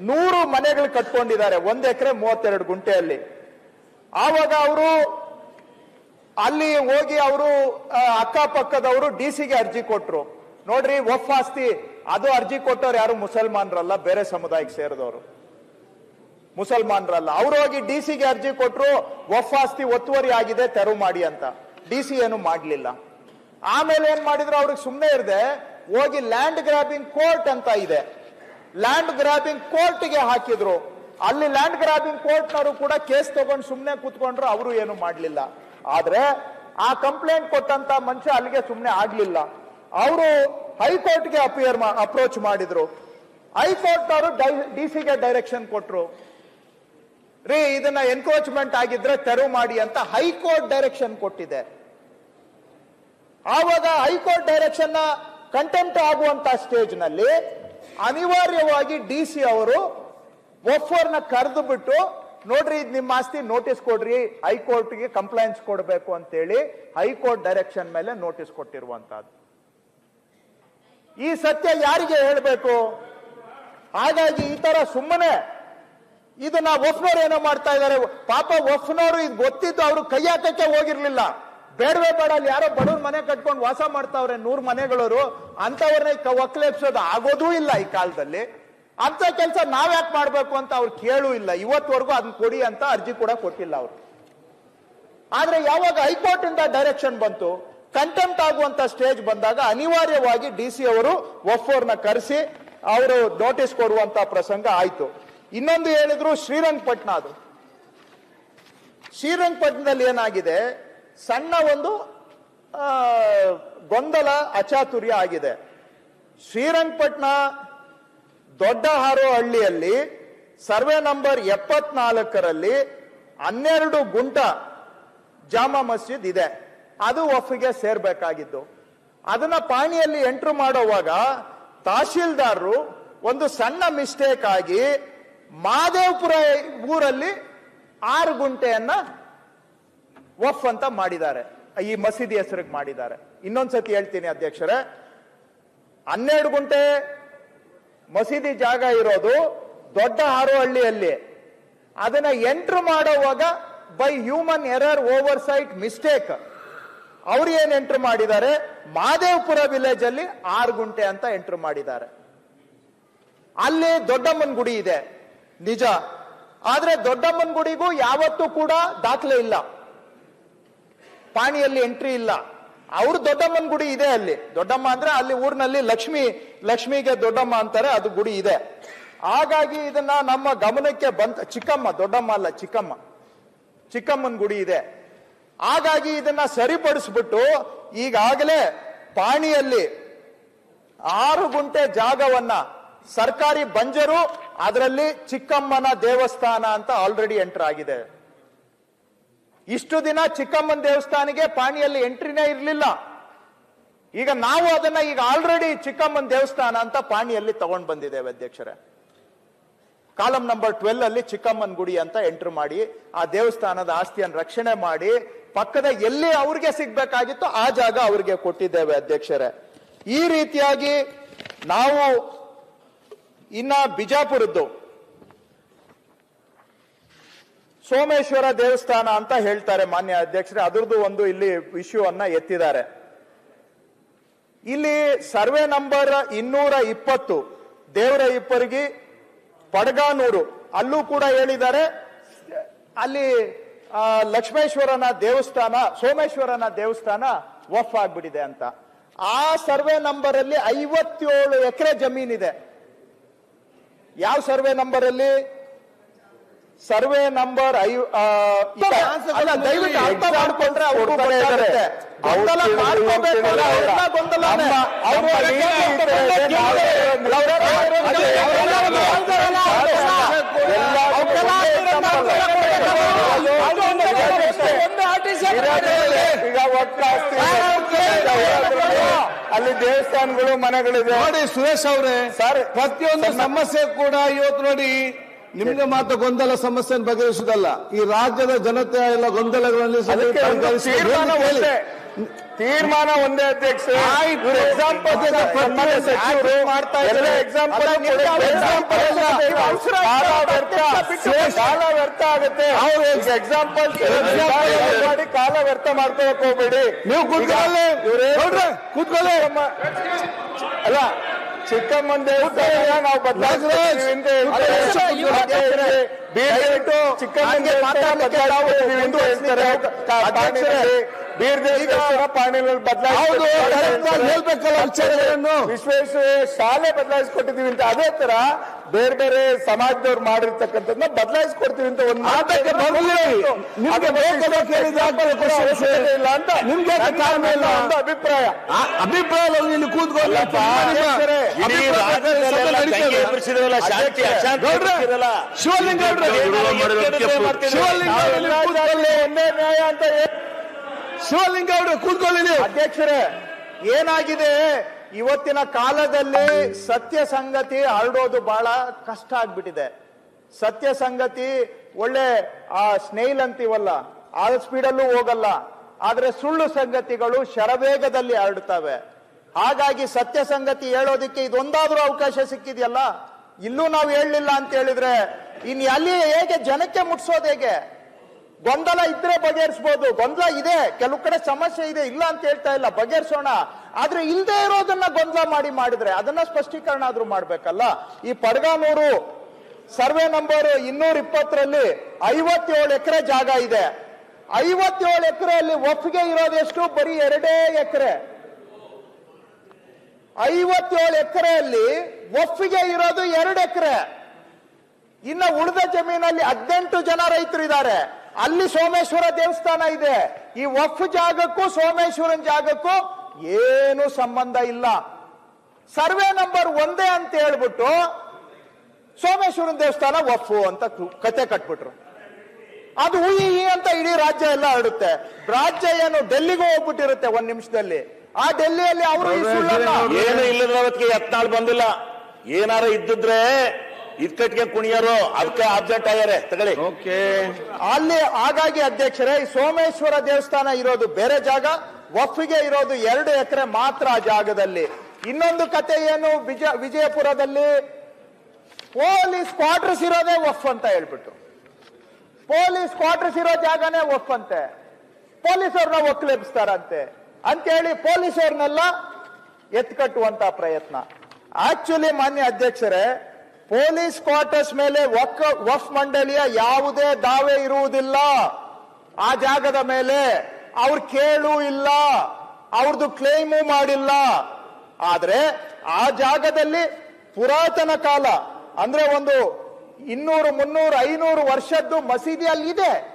ನೂರು ಮನೆಗಳು ಕಟ್ಕೊಂಡಿದ್ದಾರೆ. ಒಂದು ಎಕರೆ ಮೂವತ್ತೆರಡು ಗುಂಟೆಯಲ್ಲಿ. ಆವಾಗ ಅವರು ಅಲ್ಲಿ ಹೋಗಿ ಅವರು ಅಕ್ಕಪಕ್ಕದವರು ಡಿ ಸಿಗೆ ಅರ್ಜಿ ಕೊಟ್ರು. ನೋಡ್ರಿ, ಒಫ್ ಆಸ್ತಿ, ಅದು ಅರ್ಜಿ ಕೊಟ್ಟವ್ರು ಯಾರು ಮುಸಲ್ಮಾನರಲ್ಲ, ಬೇರೆ ಸಮುದಾಯಕ್ಕೆ ಸೇರಿದವರು. ಮುಸಲ್ಮಾನರಲ್ಲ. ಅವ್ರು ಹೋಗಿ ಡಿ ಸಿಗೆ ಅರ್ಜಿ ಕೊಟ್ಟರು ಒಫ್ ಆಸ್ತಿ ಒತ್ತುವರಿ ಆಗಿದೆ ತೆರವು ಮಾಡಿ ಅಂತ. ಡಿ ಸಿ ಏನು ಮಾಡಲಿಲ್ಲ. ಆಮೇಲೆ ಏನ್ ಮಾಡಿದ್ರು, ಅವ್ರಿಗೆ ಸುಮ್ಮನೆ ಇರದೆ, ಹೋಗಿ ಲ್ಯಾಂಡ್ ಗ್ರಾಬಿಂಗ್ ಕೋರ್ಟ್ ಅಂತ ಇದೆ. ಲ್ಯಾಂಡ್ ಗ್ರಾಬಿಂಗ್ ಕೋರ್ಟ್ಗೆ ಹಾಕಿದ್ರು. ಅಲ್ಲಿ ಲ್ಯಾಂಡ್ ಗ್ರಾಬಿಂಗ್ ಕೋರ್ಟ್ನವರು ಕೂಡ ಕೇಸ್ ತಗೊಂಡು ಸುಮ್ಮನೆ ಕೂತ್ಕೊಂಡ್ರು, ಅವರು ಏನು ಮಾಡಲಿಲ್ಲ. ಆದ್ರೆ ಆ ಕಂಪ್ಲೇಂಟ್ ಕೊಟ್ಟಂತ ಮನುಷ್ಯ ಅಲ್ಲಿಗೆ ಸುಮ್ಮನೆ ಆಗ್ಲಿಲ್ಲ. ಅವರು ಹೈಕೋರ್ಟ್ಗೆ ಅಪಿಯರ್ ಅಪ್ರೋಚ್ ಮಾಡಿದ್ರು. ಹೈಕೋರ್ಟ್ ಅವರು ಡಿ ಸಿಗೆ ಡೈರೆಕ್ಷನ್ ಕೊಟ್ರು. ರೀ, ಇದನ್ನ ಎನ್ಕ್ರೋಚ್ಮೆಂಟ್ ಆಗಿದ್ರೆ ತೆರವು ಮಾಡಿ ಅಂತ ಹೈಕೋರ್ಟ್ ಡೈರೆಕ್ಷನ್ ಕೊಟ್ಟಿದೆ. ಆವಾಗ ಹೈಕೋರ್ಟ್ ಡೈರೆಕ್ಷನ್ ಕಂಟೆಂಪ್ಟ್ ಆಗುವಂತ ಸ್ಟೇಜ್ನಲ್ಲಿ ಅನಿವಾರ್ಯವಾಗಿ ಡಿ ಸಿ ಅವರು ಒಫರ್ನ ಕರೆದು ಬಿಟ್ಟು ನೋಡ್ರಿ ಇದು ನಿಮ್ಮ ಆಸ್ತಿ, ನೋಟಿಸ್ ಕೊಡ್ರಿ, ಹೈಕೋರ್ಟ್ಗೆ ಕಂಪ್ಲೇಂಟ್ಸ್ ಕೊಡಬೇಕು ಅಂತೇಳಿ ಹೈಕೋರ್ಟ್ ಡೈರೆಕ್ಷನ್ ಮೇಲೆ ನೋಟಿಸ್ ಕೊಟ್ಟಿರುವಂತಹದ್ದು ಈ ಸತ್ಯ ಯಾರಿಗೆ ಹೇಳಬೇಕು? ಹಾಗಾಗಿ ಈ ತರ ಸುಮ್ಮನೆ ಇದನ್ನ ಒಫ್ನವ್ರು ಏನೋ ಮಾಡ್ತಾ ಇದ್ದಾರೆ. ಪಾಪ ಒಫ್ನೋರು ಇದು ಗೊತ್ತಿದ್ದು ಅವರು ಕೈ ಹಾಕಕ್ಕೆ ಹೋಗಿರ್ಲಿಲ್ಲ. ಬೇಡವೇ ಬೇಡ, ಅಲ್ಲಿ ಯಾರೋ ಬಡವ್ರ ಮನೆ ಕಟ್ಕೊಂಡು ವಾಸ ಮಾಡ್ತಾವ್ರೆ ನೂರ್ ಮನೆಗಳವರು ಅಂತವ್ರನ್ನ ಒಕ್ಕಲೆಪ್ಸೋದು ಆಗೋದೂ ಇಲ್ಲ ಈ ಕಾಲದಲ್ಲಿ. ಅಂತ ಕೆಲಸ ನಾವ್ಯಾಕೆ ಮಾಡ್ಬೇಕು ಅಂತ ಅವ್ರು ಕೇಳೂ ಇಲ್ಲ. ಇವತ್ವರೆಗೂ ಅದನ್ನ ಕೊಡಿ ಅಂತ ಅರ್ಜಿ ಕೂಡ ಕೊಟ್ಟಿಲ್ಲ ಅವರು. ಆದ್ರೆ ಯಾವಾಗ ಹೈಕೋರ್ಟ್ ಇಂದ ಡೈರೆಕ್ಷನ್ ಬಂತು, ಕಂಟೆಂಪ್ಟ್ ಆಗುವಂತ ಸ್ಟೇಜ್ ಬಂದಾಗ ಅನಿವಾರ್ಯವಾಗಿ ಡಿ ಸಿ ಅವರು ಒಫೋರ್ನ ಕರೆಸಿ ಅವರು ನೋಟಿಸ್ ಕೊಡುವಂತ ಪ್ರಸಂಗ ಆಯ್ತು. ಇನ್ನೊಂದು ಹೇಳಿದ್ರು ಶ್ರೀರಂಗಪಟ್ಟಣ ಅದು. ಶ್ರೀರಂಗಪಟ್ಟಣದಲ್ಲಿ ಏನಾಗಿದೆ ಸಣ್ಣ ಒಂದು ಗೊಂದಲ, ಅಚಾತುರ್ಯ ಆಗಿದೆ. ಶ್ರೀರಂಗಪಟ್ಟಣ ದೊಡ್ಡ ಹಾರೋ ಹಳ್ಳಿಯಲ್ಲಿ ಸರ್ವೆ ನಂಬರ್ ಎಪ್ಪತ್ನಾಲ್ಕರಲ್ಲಿ ಹನ್ನೆರಡು ಗುಂಟ ಜಾಮಾ ಮಸ್ಜಿದ್ ಇದೆ. ಅದು ವಫ್ಗೆ ಸೇರ್ಬೇಕಾಗಿದ್ದು. ಅದನ್ನ ಪಾಣಿಯಲ್ಲಿ ಎಂಟ್ರು ಮಾಡೋವಾಗ ತಹಶೀಲ್ದಾರರು ಒಂದು ಸಣ್ಣ ಮಿಸ್ಟೇಕ್ ಆಗಿ ಮಾದೇವಪುರ ಊರಲ್ಲಿ ಆರು ಗುಂಟೆಯನ್ನ ವಫ್ ಅಂತ ಮಾಡಿದ್ದಾರೆ. ಈ ಮಸೀದಿ ಹೆಸರಿಗೆ ಮಾಡಿದ್ದಾರೆ. ಇನ್ನೊಂದ್ಸತಿ ಹೇಳ್ತೀನಿ ಅಧ್ಯಕ್ಷರೇ, ಹನ್ನೆರಡು ಗುಂಟೆ ಮಸೀದಿ ಜಾಗ ಇರೋದು ದೊಡ್ಡ ಹಾರೋಹಳ್ಳಿಯಲ್ಲಿ ಅದನ್ನ ಎಂಟ್ರ್ ಮಾಡೋವಾಗ by human error oversight mistake. ಅವ್ರು ಏನ್ ಎಂಟ್ರ್ ಮಾಡಿದ್ದಾರೆ? ಮಾದೇವಪುರ ವಿಲೇಜ್ ಅಲ್ಲಿ ಆರು ಗುಂಟೆ ಅಂತ ಎಂಟ್ರ್ ಮಾಡಿದ್ದಾರೆ. ಅಲ್ಲಿ ದೊಡ್ಡಮ್ಮನ ಗುಡಿ ಇದೆ. ನಿಜ. ಆದ್ರೆ ದೊಡ್ಡಮ್ಮನ ಗುಡಿಗೂ ಯಾವತ್ತೂ ಕೂಡ ದಾಖಲೆ ಇಲ್ಲ. ಪಾಣಿಯಲ್ಲಿ ಎಂಟ್ರಿ ಇಲ್ಲ. ಅವ್ರ ದೊಡ್ಡಮ್ಮನ ಗುಡಿ ಇದೆ ಅಲ್ಲಿ. ದೊಡ್ಡಮ್ಮ ಅಂದ್ರೆ ಅಲ್ಲಿ ಊರಿನಲ್ಲಿ ಲಕ್ಷ್ಮಿ, ಲಕ್ಷ್ಮಿಗೆ ದೊಡ್ಡಮ್ಮ ಅಂತಾರೆ, ಅದು ಗುಡಿ ಇದೆ. ಹಾಗಾಗಿ ಇದನ್ನ ನಮ್ಮ ಗಮನಕ್ಕೆ ಬಂತ ಚಿಕ್ಕಮ್ಮ, ದೊಡ್ಡಮ್ಮ ಅಲ್ಲ, ಚಿಕ್ಕಮ್ಮ. ಚಿಕ್ಕಮ್ಮನ ಗುಡಿ ಇದೆ. ಹಾಗಾಗಿ ಇದನ್ನ ಸರಿಪಡಿಸ್ಬಿಟ್ಟು ಈಗಾಗಲೇ ಪಾಣಿಯಲ್ಲಿ ಆರು ಗುಂಟೆ ಜಾಗವನ್ನ ಸರ್ಕಾರಿ ಬಂಜರು, ಅದರಲ್ಲಿ ಚಿಕ್ಕಮ್ಮನ ದೇವಸ್ಥಾನ ಅಂತ ಆಲ್ರೆಡಿ ಎಂಟರ್ ಆಗಿದೆ. ಇಷ್ಟು ದಿನ ಚಿಕ್ಕಮ್ಮನ ದೇವಸ್ಥಾನಿಗೆ ಪಾಣಿಯಲ್ಲಿ ಎಂಟ್ರಿನೇ ಇರಲಿಲ್ಲ. ಈಗ ನಾವು ಅದನ್ನ ಈಗ ಆಲ್ರೆಡಿ ಚಿಕ್ಕಮ್ಮನ ದೇವಸ್ಥಾನ ಅಂತ ಪಾಣಿಯಲ್ಲಿ ತಗೊಂಡ್ ಬಂದಿದ್ದೇವೆ ಅಧ್ಯಕ್ಷರೇ. ಕಾಲಂ ನಂಬರ್ ಟ್ವೆಲ್ ಅಲ್ಲಿ ಚಿಕ್ಕಮ್ಮನ ಗುಡಿ ಅಂತ ಎಂಟ್ರ್ ಮಾಡಿ, ಆ ದೇವಸ್ಥಾನದ ಆಸ್ತಿಯನ್ನು ರಕ್ಷಣೆ ಮಾಡಿ, ಪಕ್ಕದ ಎಲ್ಲಿ ಅವ್ರಿಗೆ ಸಿಗ್ಬೇಕಾಗಿತ್ತು ಆ ಜಾಗ ಅವ್ರಿಗೆ ಕೊಟ್ಟಿದ್ದೇವೆ ಅಧ್ಯಕ್ಷರೇ. ಈ ರೀತಿಯಾಗಿ ನಾವು ಇನ್ನ ಬಿಜಾಪುರದ್ದು ಸೋಮೇಶ್ವರ ದೇವಸ್ಥಾನ ಅಂತ ಹೇಳ್ತಾರೆ ಮಾನ್ಯ ಅಧ್ಯಕ್ಷರೇ. ಅದ್ರದ್ದು ಒಂದು ಇಲ್ಲಿ ಇಶ್ಯೂ ಅನ್ನ ಎತ್ತಿದ್ದಾರೆ. ಇಲ್ಲಿ ಸರ್ವೆ ನಂಬರ್ ಇನ್ನೂರ ಇಪ್ಪತ್ತು, ದೇವರ ಇಪ್ಪರಿಗೆ ಪಡ್ಗಾನೂರು. ಅಲ್ಲೂ ಕೂಡ ಹೇಳಿದ್ದಾರೆ, ಅಲ್ಲಿ ಲಕ್ಷ್ಮೇಶ್ವರನ ದೇವಸ್ಥಾನ, ಸೋಮೇಶ್ವರನ ದೇವಸ್ಥಾನ ಒಫ್ ಆಗ್ಬಿಟ್ಟಿದೆ ಅಂತ. ಆ ಸರ್ವೆ ನಂಬರ್ ಅಲ್ಲಿ ಐವತ್ತೇಳು ಎಕರೆ ಜಮೀನಿದೆ. ಯಾವ ಸರ್ವೆ ನಂಬರ್ ಅಲ್ಲಿ ಸರ್ವೆ ನಂಬರ್ ಐ ಆ, ಈಗ- ಅಲ್ಲ, ದಯವಿಟ್ಟು ಅರ್ಥ ಮಾಡ್ಕೊಂಡ್ರೆ ಈಗ ಒಟ್ಟು ಅಲ್ಲಿ ದೇವಸ್ಥಾನಗಳು ಮನೆಗಳಿದೆ ನೋಡಿ ಸುರೇಶ್ ಅವರೇ ಸರ್ ಪ್ರತಿಯೊಂದು ಸಮಸ್ಯೆ ಕೂಡ ಇವತ್ತು ನೋಡಿ ನಿಮ್ಗೆ ಮಾತ್ರ ಗೊಂದಲ ಸಮಸ್ಯೆ ಬಗೆಹರಿಸುವುದಲ್ಲ ಈ ರಾಜ್ಯದ ಜನತೆ ಎಲ್ಲ ಗೊಂದಲಗಳಲ್ಲಿ ತೀರ್ಮಾನ ಒಂದೇ. ಅಧ್ಯಕ್ಷ. ಮಾಡಿ ಕಾಲ ವ್ಯರ್ಥ ಮಾಡ್ಕೊಳಕ್ ಹೋಗ್ಬೇಡಿ. ನೀವು ಕೂತ್ಕೊಳ್ಳಿ. ಕೂತ್ಕೊಳ್ಳಿ. ಅಲ್ಲ ಚಿಕ್ಕಮ್ಮನ ದೇವಸ್ಥಾನ ನಾವು ಚಿಕ್ಕಮ್ಮನ ಪಾಣಿನಲ್ಲಿ ವಿಶ್ವೇಶ್ವರ ಶಾಲೆ ಬದಲಾಯಿಸ್ಕೊಟ್ಟಿದೀವಿ ಅಂತ ಅದೇ ತರ ಬೇರೆ ಬೇರೆ ಸಮಾಜದವ್ರು ಮಾಡಿರ್ತಕ್ಕಂಥದ್ದನ್ನ ಬದಲಾಯಿಸ್ಕೊಡ್ತೀವಿ ಅಂತ ಒಂದು questions. ಇಲ್ಲ ಅಂತ ನಿಮ್ಗೆ ಕಾರಣ ಇಲ್ಲ? ಅಂತ ಅಭಿಪ್ರಾಯ. ಅಭಿಪ್ರಾಯ ರಾಜ್ಯದಲ್ಲೆಲ್ಲ ಶಿವಲಿಂಗ ಅವರು ಕೂತ್ಕೊಳ್ಳಿ. ಅಧ್ಯಕ್ಷರೇ ಏನಾಗಿದೆ? ಇವತ್ತಿನ ಕಾಲದಲ್ಲಿ ಸತ್ಯ ಸಂಗತಿ ಹರಡೋದು ಬಹಳ ಕಷ್ಟ ಆಗ್ಬಿಟ್ಟಿದೆ. ಸತ್ಯ ಸಂಗತಿ ಒಳ್ಳೆ ಆ ಸ್ನೇಹಿಲ್ ಅಂತೀವಲ್ಲ ಆ ಸ್ಪೀಡಲ್ಲೂ ಹೋಗಲ್ಲ. ಆದ್ರೆ ಸುಳ್ಳು ಸಂಗತಿಗಳು ಶರವೇಗದಲ್ಲಿ ಹರಡ್ತವೆ. ಹಾಗಾಗಿ ಸತ್ಯ ಸಂಗತಿ ಹೇಳೋದಿಕ್ಕೆ ಇದೊಂದಾದ್ರೂ ಅವಕಾಶ ಸಿಕ್ಕಿದೆಯಲ್ಲ? ಇಲ್ಲೂ ನಾವು ಹೇಳಲಿಲ್ಲ ಅಂತ ಹೇಳಿದ್ರೆ ಇನ್ನು ಅಲ್ಲಿ ಹೇಗೆ ಜನಕ್ಕೆ ಮುಟ್ಸೋದು ಹೇಗೆ? ಗೊಂದಲ ಇದ್ರೆ ಬಗೆಹರಿಸಬಹುದು ಗೊಂದಲ ಇದೆ, ಕೆಲವು ಕಡೆ ಸಮಸ್ಯೆ ಇದೆ, ಇಲ್ಲ ಅಂತ ಹೇಳ್ತಾ ಇಲ್ಲ, ಬಗೆಹರಿಸೋಣ. ಆದ್ರೆ ಇಲ್ಲದೆ ಇರೋದನ್ನ ಗೊಂದಲ ಮಾಡಿ ಮಾಡಿದ್ರೆ ಅದನ್ನ ಸ್ಪಷ್ಟೀಕರಣ ಆದ್ರೂ ಮಾಡ್ಬೇಕಲ್ಲ? ಈ ಪಡ್ಗಾನೂರು ಸರ್ವೆ ನಂಬರ್ ಇನ್ನೂರ ಇಪ್ಪತ್ತರಲ್ಲಿ ಐವತ್ತೇಳು ಎಕರೆ ಜಾಗ ಇದೆ. ಐವತ್ತೇಳು ಎಕರೆಯಲ್ಲಿ ಒಪ್ಪಿಗೆ ಇರೋದೆಷ್ಟು? ಬರೀ ಎರಡೇ ಎಕರೆ. ಐವತ್ತೇಳು ಎಕರೆಯಲ್ಲಿ ಒಪ್ಪಿಗೆ ಇರೋದು ಎರಡು ಎಕರೆ. ಇನ್ನ ಉಳಿದ ಜಮೀನಲ್ಲಿ ಹದಿನೆಂಟು ಜನ ರೈತರು ಇದ್ದಾರೆ ಅಲ್ಲಿ ಸೋಮೇಶ್ವರ ದೇವಸ್ಥಾನ ಇದೆ. ಈ ಒಫ್ ಜಾಗಕ್ಕೂ ಸೋಮೇಶ್ವರನ ಜಾಗಕ್ಕೂ ಏನು ಸಂಬಂಧ ಇಲ್ಲ. ಸರ್ವೆ ನಂಬರ್ ಒಂದೇ ಅಂತ ಹೇಳ್ಬಿಟ್ಟು ಸೋಮೇಶ್ವರನ ದೇವಸ್ಥಾನ ಒಫು ಅಂತ ಕತೆ ಕಟ್ಬಿಟ್ರು. ಅದು ಹಿ ಅಂತ ಇಡೀ ರಾಜ್ಯ ಎಲ್ಲ ಹರಡುತ್ತೆ. ರಾಜ್ಯ ಏನು ಡೆಲ್ಲಿಗೂ ಹೋಗ್ಬಿಟ್ಟಿರುತ್ತೆ ಒಂದ್ ನಿಮಿಷದಲ್ಲಿ. ಆ ಡೆಲ್ಲಿಯಲ್ಲಿ ಅವರು ಏನು ಇಲ್ಲದ ಹೊತ್ತಿಗೆ ಯತ್ನಾಳ್ ಬಂದಿಲ್ಲ. ಏನಾರ ಇದ್ದಿದ್ರೆ ಇದ್ಕಟ್ಗೆ ಕುಣಿಯರು. ಅದಕ್ಕೆ ಅಬ್ಜೆಕ್ಟ್ ಆಗ್ಯಾರೆ. ತಗೊಳ್ಳಿ. ಓಕೆ. ಅಲ್ಲಿ ಹಾಗಾಗಿ ಅಧ್ಯಕ್ಷರೇ ಈ ಸೋಮೇಶ್ವರ ದೇವಸ್ಥಾನ ಇರೋದು ಬೇರೆ ಜಾಗ ವಫಿಗೆ ಇರೋದು ಎರಡು ಎಕರೆ ಮಾತ್ರ ಆ ಜಾಗದಲ್ಲಿ. ಇನ್ನೊಂದು ಕತೆ ಏನು? ವಿಜಯ ವಿಜಯಪುರದಲ್ಲಿ ಪೊಲೀಸ್ ಕ್ವಾರ್ಟರ್ಸ್ ಇರೋದೇ ಒಫ್ ಅಂತ ಹೇಳ್ಬಿಟ್ಟು. ಪೊಲೀಸ್ ಕ್ವಾರ್ಟರ್ಸ್ ಇರೋ ಜಾಗನೇ ಒಫ್ ಅಂತೆ ಪೊಲೀಸವ್ರನ್ನ ಒಕ್ಕಲೆಬ್ಸ್ತಾರಂತೆ. ಅಂತೇಳಿ ಪೊಲೀಸವ್ರನ್ನೆಲ್ಲ ಎತ್ಕಟ್ಟುವಂತ ಪ್ರಯತ್ನ. ಆಕ್ಚುಲಿ ಮಾನ್ಯ ಅಧ್ಯಕ್ಷರೇ, ಪೊಲೀಸ್ ಕ್ವಾರ್ಟರ್ಸ್ ಮೇಲೆ ವಕ್ ವಫ್ ಮಂಡಳಿಯ ಯಾವುದೇ ದಾವೆ ಇರುವುದಿಲ್ಲ. ಆ ಜಾಗದ ಮೇಲೆ ಅವ್ರು ಕೇಳು ಇಲ್ಲ ಅವ್ರದ್ದು ಕ್ಲೇಮು ಮಾಡಿಲ್ಲ. ಆದ್ರೆ ಆ ಜಾಗದಲ್ಲಿ ಪುರಾತನ ಕಾಲ, ಅಂದ್ರೆ ಒಂದು ಇನ್ನೂರು, ಮುನ್ನೂರು, ಐನೂರು ವರ್ಷದ್ದು ಮಸೀದಿ ಅಲ್ಲಿ ಇದೆ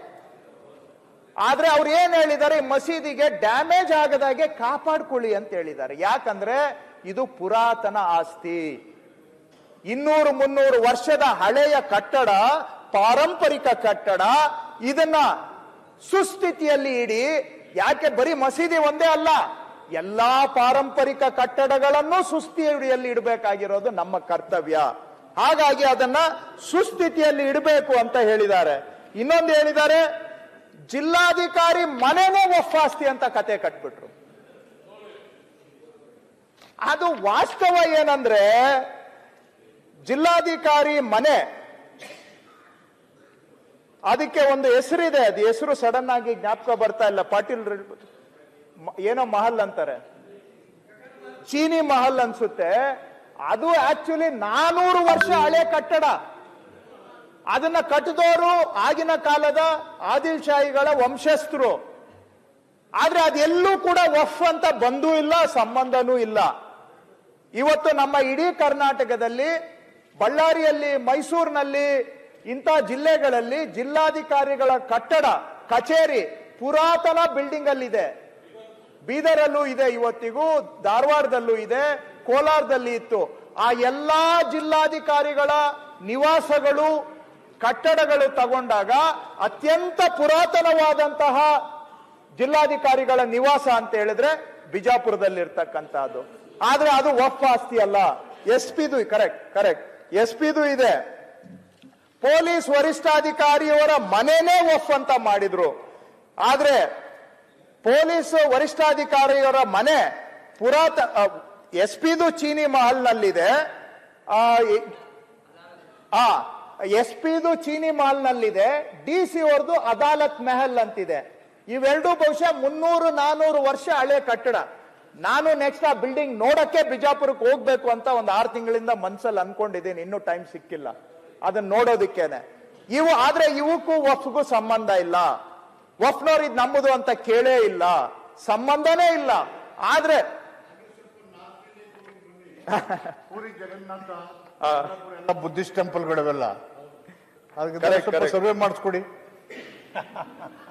ಆದ್ರೆ ಅವ್ರು ಏನ್ ಹೇಳಿದ್ದಾರೆ? ಮಸೀದಿಗೆ ಡ್ಯಾಮೇಜ್ ಆಗದಾಗೆ ಕಾಪಾಡ್ಕೊಳ್ಳಿ ಅಂತ ಹೇಳಿದ್ದಾರೆ. ಯಾಕಂದ್ರೆ ಇದು ಪುರಾತನ ಆಸ್ತಿ. ಇನ್ನೂರು ಮುನ್ನೂರು ವರ್ಷದ ಹಳೆಯ ಕಟ್ಟಡ, ಪಾರಂಪರಿಕ ಕಟ್ಟಡ, ಇದನ್ನ ಸುಸ್ಥಿತಿಯಲ್ಲಿ ಇಡಿ. ಯಾಕೆ? ಬರೀ ಮಸೀದಿ ಒಂದೇ ಅಲ್ಲ. ಎಲ್ಲಾ ಪಾರಂಪರಿಕ ಕಟ್ಟಡಗಳನ್ನು ಸುಸ್ಥಿತಿಯಲ್ಲಿ ಇಡಬೇಕಾಗಿರೋದು ನಮ್ಮ ಕರ್ತವ್ಯ. ಹಾಗಾಗಿ ಅದನ್ನ ಸುಸ್ಥಿತಿಯಲ್ಲಿ ಇಡಬೇಕು ಅಂತ ಹೇಳಿದ್ದಾರೆ. ಇನ್ನೊಂದು ಹೇಳಿದ್ದಾರೆ ಜಿಲ್ಲಾಧಿಕಾರಿ ಮನೆನೇ ಒಫಾಸ್ತಿ ಅಂತ ಕತೆ ಕಟ್ಬಿಟ್ರು. ಅದು ವಾಸ್ತವ ಏನಂದ್ರೆ, ಜಿಲ್ಲಾಧಿಕಾರಿ ಮನೆ, ಅದಕ್ಕೆ ಒಂದು ಹೆಸರಿದೆ, ಅದು ಹೆಸರು ಸಡನ್ ಆಗಿ ಜ್ಞಾಪಕ ಬರ್ತಾ ಇಲ್ಲ, ಪಾಟೀಲ್ ಏನೋ ಮಹಲ್ ಅಂತಾರೆ. ಚೀನಿ ಮಹಲ್ ಅನ್ಸುತ್ತೆ. ಅದು ಆಕ್ಚುಲಿ ನಾನೂರು ವರ್ಷ ಹಳೆ ಕಟ್ಟಡ. ಅದನ್ನ ಕಟ್ಟಿದವರು ಆಗಿನ ಕಾಲದ ಆದಿಲ್ಶಾಹಿಗಳ ವಂಶಸ್ಥರು. ಆದ್ರೆ ಅದೆಲ್ಲೂ ಕೂಡ ವಫ್ ಅಂತ ಬಂದೂ ಇಲ್ಲ, ಸಂಬಂಧನೂ ಇಲ್ಲ. ಇವತ್ತು ನಮ್ಮ ಇಡೀ ಕರ್ನಾಟಕದಲ್ಲಿ ಬಳ್ಳಾರಿಯಲ್ಲಿ, ಮೈಸೂರಿನಲ್ಲಿ, ಇಂಥ ಜಿಲ್ಲೆಗಳಲ್ಲಿ ಜಿಲ್ಲಾಧಿಕಾರಿಗಳ ಕಟ್ಟಡ, ಕಚೇರಿ ಪುರಾತನ ಬಿಲ್ಡಿಂಗ್ ಅಲ್ಲಿದೆ ಬೀದರಲ್ಲೂ ಇದೆ, ಇವತ್ತಿಗೂ ಧಾರವಾಡದಲ್ಲೂ ಇದೆ, ಕೋಲಾರದಲ್ಲಿ ಇತ್ತು. ಆ ಎಲ್ಲಾ ಜಿಲ್ಲಾಧಿಕಾರಿಗಳ ನಿವಾಸಗಳು ಕಟ್ಟಡಗಳು ತಗೊಂಡಾಗ ಅತ್ಯಂತ ಪುರಾತನವಾದಂತಹ ಜಿಲ್ಲಾಧಿಕಾರಿಗಳ ನಿವಾಸ ಅಂತ ಹೇಳಿದ್ರೆ ಬಿಜಾಪುರದಲ್ಲಿ ಇರ್ತಕ್ಕಂಥದ್ದು ಆದ್ರೆ ಅದು ವಫ್ ಆಸ್ತಿ ಅಲ್ಲ. ಎಸ್ ಪಿದು ಕರೆಕ್ಟ್ ಕರೆಕ್ಟ್ ಎಸ್ ಪಿದು ಇದೆ. ಪೊಲೀಸ್ ವರಿಷ್ಠಾಧಿಕಾರಿಯವರ ಮನೆನೇ ಒಫ್ ಅಂತ ಮಾಡಿದ್ರು. ಆದ್ರೆ ಪೊಲೀಸ್ ವರಿಷ್ಠಾಧಿಕಾರಿಯವರ ಮನೆ ಪುರಾತ ಎಸ್ ಪಿದು ಚೀನಿ ಮಹಲ್ನಲ್ಲಿದೆ. ಆ ಎಸ್ ಪಿದು ಚೀನಿ ಮಾಲ್ನಲ್ಲಿದೆ ಡಿ ಸಿ ಅವ್ರದ್ದು ಅದಾಲತ್ ಮೆಹಲ್ ಅಂತಿದೆ. ಇವೆರಡು ಬಹುಶಃ ಮುನ್ನೂರು ನಾನೂರು ವರ್ಷ ಹಳೆ ಕಟ್ಟಡ. ನಾನು ನೆಕ್ಸ್ಟ್ ಆ ಬಿಲ್ಡಿಂಗ್ ನೋಡಕ್ಕೆ ಬಿಜಾಪುರಕ್ಕೆ ಹೋಗ್ಬೇಕು ಅಂತ ಒಂದು ಆರು ತಿಂಗಳಿಂದ ಮನ್ಸಲ್ಲಿ ಅನ್ಕೊಂಡಿದ್ದೀನಿ. ಇನ್ನೂ ಟೈಮ್ ಸಿಕ್ಕಿಲ್ಲ. ಅದನ್ನ ನೋಡೋದಕ್ಕೇನೆ. ಇವು ಆದ್ರೆ ಇವಕ್ಕೂ ವಫ್ಗೂ ಸಂಬಂಧ ಇಲ್ಲ. ವಫ್ನವ್ರು ಇದು ನಮ್ಮದು ಅಂತ ಕೇಳೇ ಇಲ್ಲ. ಸಂಬಂಧನೇ ಇಲ್ಲ. ಆದ್ರೆ ಪೂರಿ ಜಗನ್ನಾಥ ಎಲ್ಲ ಬುದ್ಧಿಸ್ಟ್ ಟೆಂಪಲ್ಗಳಿವೆಲ್ಲ. ಅದಕ್ಕೆ ಸರ್ವೆ ಮಾಡಿಸ್ಕೊಡಿ.